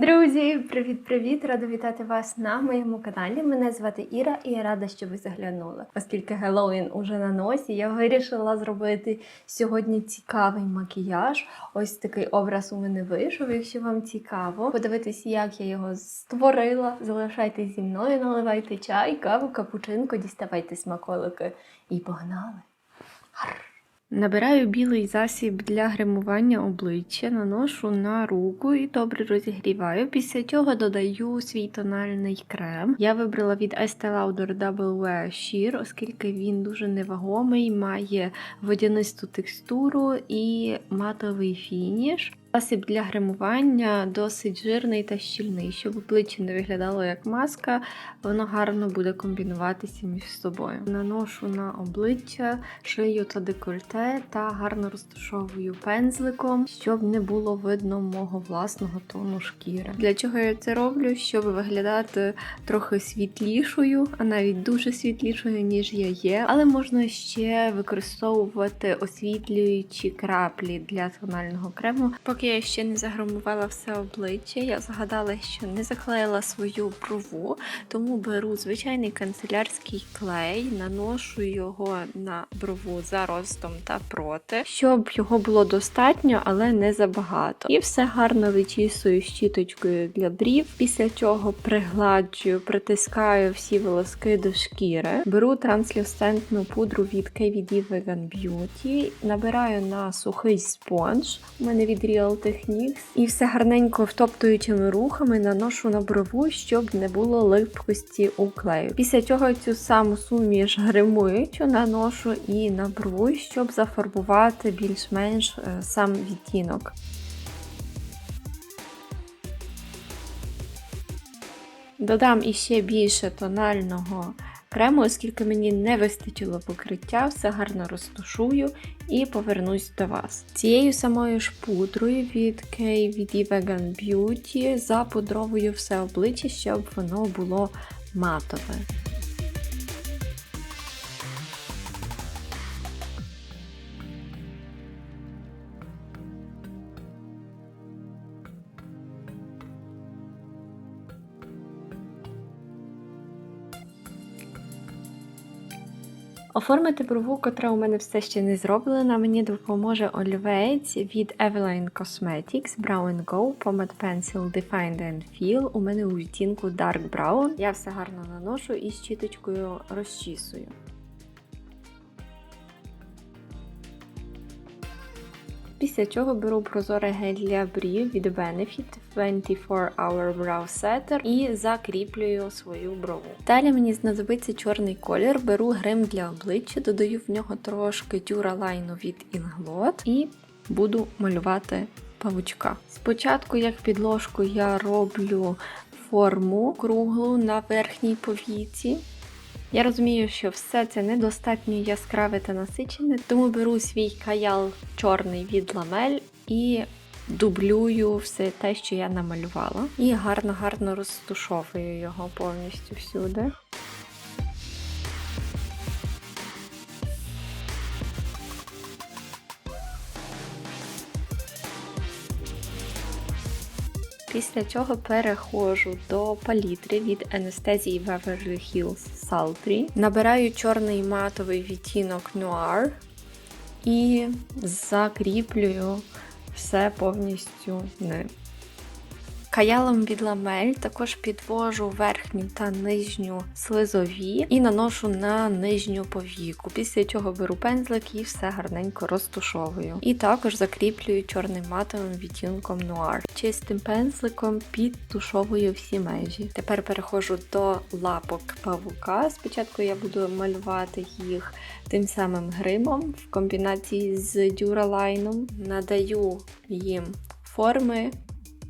Друзі, привіт-привіт! Рада вітати вас на моєму каналі. Мене звати Іра і я рада, що ви заглянули. Оскільки Геловін уже на носі, я вирішила зробити сьогодні цікавий макіяж. Ось такий образ у мене вийшов. Якщо вам цікаво, подивитись, як я його створила. Залишайтесь зі мною, наливайте чай, каву, капучинко, діставайте смаколики і погнали! Набираю білий засіб для гримування обличчя, наношу на руку і добре розігріваю. Після цього додаю свій тональний крем. Я вибрала від Estee Lauder Double Wear Sheer, оскільки він дуже невагомий, має водянисту текстуру і матовий фініш. Засіб для гримування досить жирний та щільний, щоб обличчя не виглядало як маска, воно гарно буде комбінуватися між собою. Наношу на обличчя, шию та декольте та гарно розташовую пензликом, щоб не було видно мого власного тону шкіри. Для чого я це роблю? Щоб виглядати трохи світлішою, а навіть дуже світлішою, ніж я є. Але можна ще використовувати освітлюючі краплі для тонального крему. Поки я ще не загримувала все обличчя, я згадала, що не заклеїла свою брову, тому беру звичайний канцелярський клей, наношу його на брову за ростом та проти, щоб його було достатньо, але не забагато. І все гарно вичісую щіточкою для брів. Після чого пригладжую, притискаю всі волоски до шкіри. Беру транслюсцентну пудру від KVD Vegan Beauty, набираю на сухий спонж. У мене від Real Techniques. І все гарненько втоптуючими рухами наношу на брову, щоб не було липкості у клею. Після цього цю саму суміш гримуючу наношу і на брову, щоб зафарбувати більш-менш е, сам відтінок. Додам іще більше тонального крему, оскільки мені не вистачило покриття, все гарно розтушую і повернусь до вас. Цією самою ж пудрою від KVD Vegan Beauty запудровую все обличчя, щоб воно було матове. Оформити брову, котра у мене все ще не зроблена, мені допоможе олівець від Eveline Cosmetics Brown Go Pomade Pencil Defined and Feel. У мене у відтінку Dark Brown. Я все гарно наношу і з щіточкою розчісую. Після чого беру прозорий гель для брів від Benefit 24 Hour Brow Setter і закріплюю свою брову. Далі мені знадобиться чорний колір, беру грим для обличчя, додаю в нього трошки дюралайну від Inglot і буду малювати павучка. Спочатку, як підложку, я роблю форму круглу на верхній повіці. Я розумію, що все це недостатньо яскраве та насичене, тому беру свій каял чорний від ламель і дублюю все те, що я намалювала. І гарно-гарно розтушовую його повністю всюди. Після цього переходжу до палітри від Anastasia Beverly Hills Sultry. Набираю чорний матовий відтінок Noir і закріплюю все повністю ним. Каялом від ламель також підвожу верхню та нижню слизові і наношу на нижню повіку. Після цього беру пензлик і все гарненько розтушовую. І також закріплюю чорним матовим відтінком нуар. Чистим пензликом підтушовую всі межі. Тепер переходжу до лапок павука. Спочатку я буду малювати їх тим самим гримом в комбінації з дюралайном. Надаю їм форми.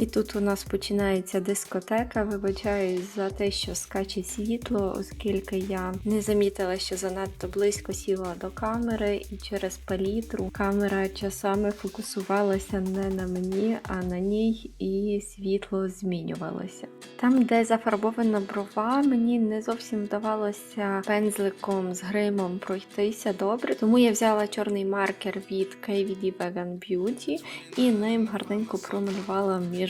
І тут у нас починається дискотека. Вибачаюсь за те, що скаче світло, оскільки я не замітила, що занадто близько сіла до камери, і через палітру камера часами фокусувалася не на мені, а на ній, і світло змінювалося. Там, де зафарбована брова, мені не зовсім вдавалося пензликом з гримом пройтися добре, тому я взяла чорний маркер від KVD Vegan Beauty і ним гарненько промалювала між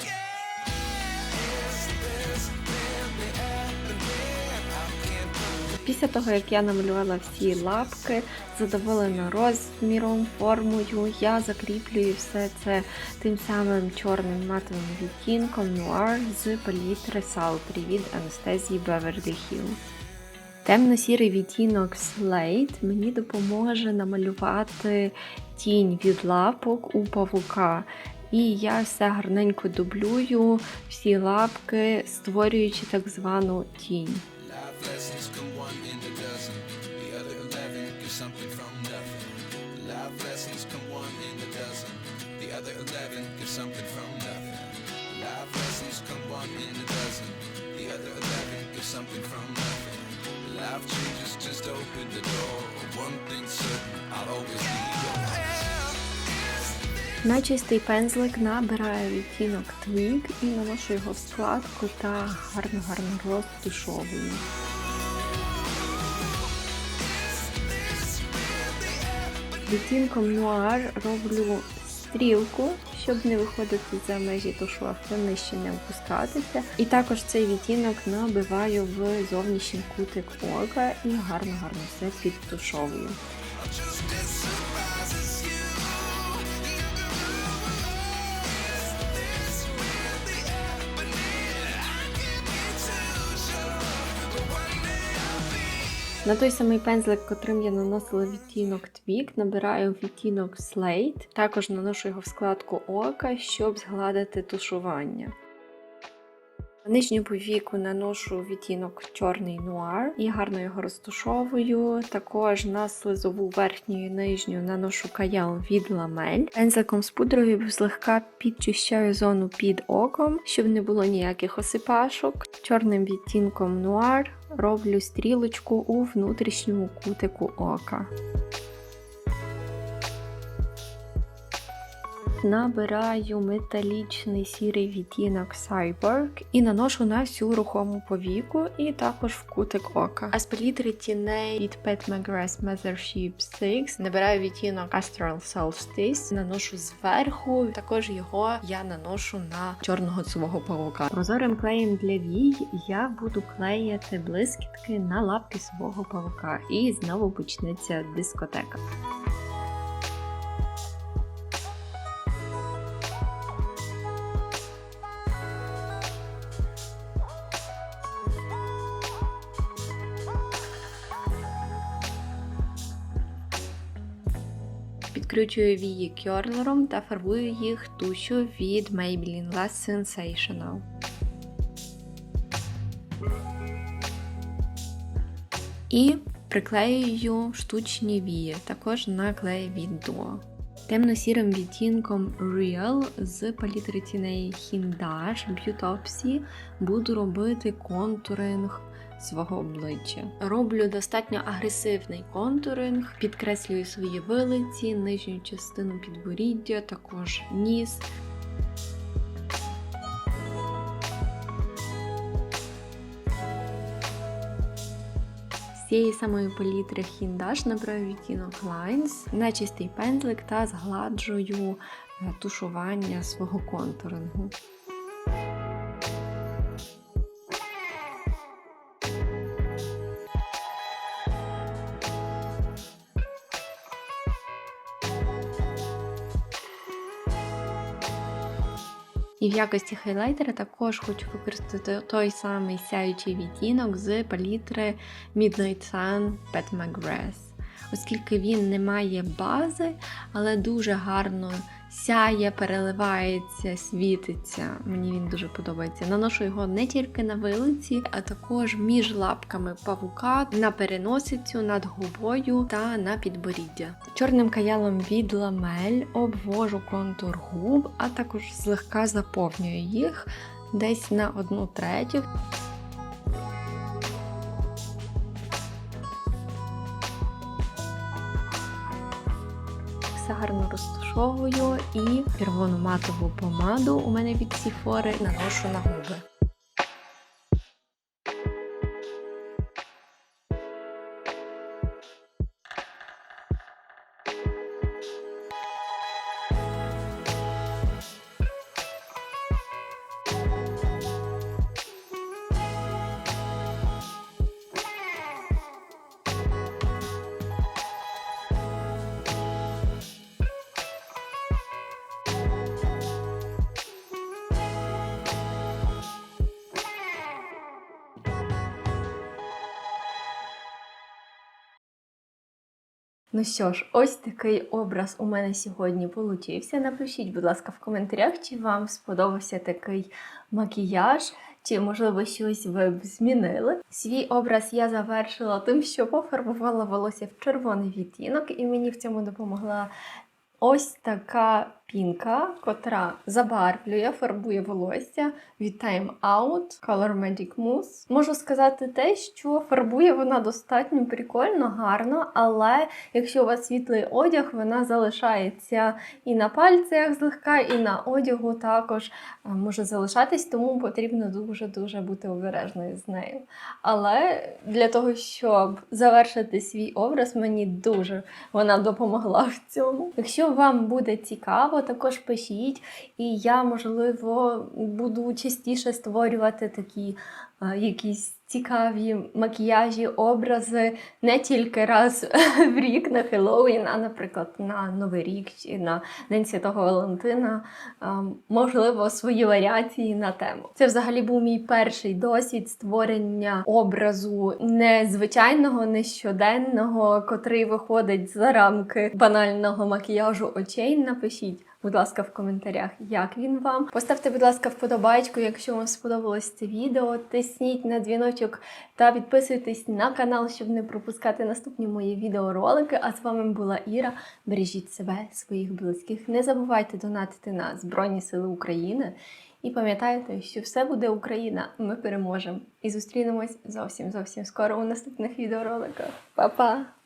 Після того, як я намалювала всі лапки, задоволена розміром, формою, я закріплюю все це тим самим чорним матовим відтінком нуар з палітри Sultry від Анастезії Beverly Hills. Темно-сірий відтінок Slate мені допоможе намалювати тінь від лапок у павука. І я все гарненько дублюю всі лапки, створюючи так звану тінь. Something from nothing. Life lessons come one in a dozen. The other eleven give something from nothing. Life lessons come one in a dozen. The other eleven give something from nothing. Life changes just open the door. One thing's certain, I'll always be yours. Начистий пензлик набираю відтінок Twig і наношу його в складку та гарно-гарно розтушовую. Відтінком нуар роблю стрілку, щоб не виходити за межі тушовки, нижче не опускатися. І також цей відтінок набиваю в зовнішній кутик ока і гарно-гарно все підтушовую. На той самий пензлик, котрим я наносила відтінок твік, набираю відтінок Slate, також наношу його в складку ока, щоб згладити тушування. На нижню повіку наношу відтінок чорний нуар і гарно його розтушовую. Також на слизову верхню і нижню наношу каял від ламель. Пензликом з пудрою злегка підчищаю зону під оком, щоб не було ніяких осипашок. Чорним відтінком нуар роблю стрілочку у внутрішньому кутику ока. Набираю металічний сірий відтінок Cyborg і наношу на всю рухому повіку і також в кутик ока. А з палітри тіней від Pat McGrath Mothership 6 набираю відтінок Astral Solstice, наношу зверху, також його я наношу на чорного свого павука. Прозорим клеєм для вій я буду клеїти блискітки на лапки свого павука. І знову почнеться дискотека. Підкручую вії кьорлером та фарбую їх тушю від Maybelline Last Sensational. І приклеюю штучні вії, також на клей від Duo. Темно-сірим відтінком Real з палітри тіней Hindash Beautopsy буду робити контуринг свого обличчя. Роблю достатньо агресивний контуринг, підкреслюю свої вилиці, нижню частину підборіддя, також ніс. Цієї самої палітри Hindash набираю відтінок Lines на чистий пензлик та згладжую е, тушування свого контурингу. І в якості хайлайтера також хочу використати той самий сяючий відтінок з палітри Midnight Sun Pat McGrath. Оскільки він не має бази, але дуже гарно сяє, переливається, світиться. Мені він дуже подобається. Наношу його не тільки на вилиці, а також між лапками павука, на переносицю, над губою та на підборіддя. Чорним каялом від ламель обвожу контур губ, а також злегка заповнюю їх десь на одну третю. Гарно розташовую і червону матову помаду у мене від Сіфори наношу на губи. Ну що ж, ось такий образ у мене сьогодні получився. Напишіть, будь ласка, в коментарях, чи вам сподобався такий макіяж, чи, можливо, щось ви б змінили. Свій образ я завершила тим, що пофарбувала волосся в червоний відтінок, і мені в цьому допомогла ось така пінка, котра забарвлює, фарбує волосся від Time Out Color Magic Mousse. Можу сказати те, що фарбує вона достатньо прикольно, гарно, але якщо у вас світлий одяг, вона залишається і на пальцях злегка, і на одягу також е, може залишатись, тому потрібно дуже-дуже бути обережною з нею. Але для того, щоб завершити свій образ, мені дуже вона допомогла в цьому. Якщо вам буде цікаво, також пишіть, і я, можливо, буду частіше створювати такі е, якісь цікаві макіяжі, образи не тільки раз в рік на Хеллоуін, а, наприклад, на Новий рік чи на День Святого Валентина, е, можливо, свої варіації на тему. Це взагалі був мій перший досвід створення образу незвичайного, нещоденного, котрий виходить за рамки банального макіяжу очей. Напишіть. Будь ласка, в коментарях, як він вам. Поставте, будь ласка, вподобайку, якщо вам сподобалось це відео. Тисніть на дзвіночок та підписуйтесь на канал, щоб не пропускати наступні мої відеоролики. А з вами була Іра. Бережіть себе, своїх близьких. Не забувайте донатити на Збройні Сили України. І пам'ятайте, що все буде Україна. Ми переможемо. І зустрінемось зовсім зовсім скоро у наступних відеороликах. Па-па!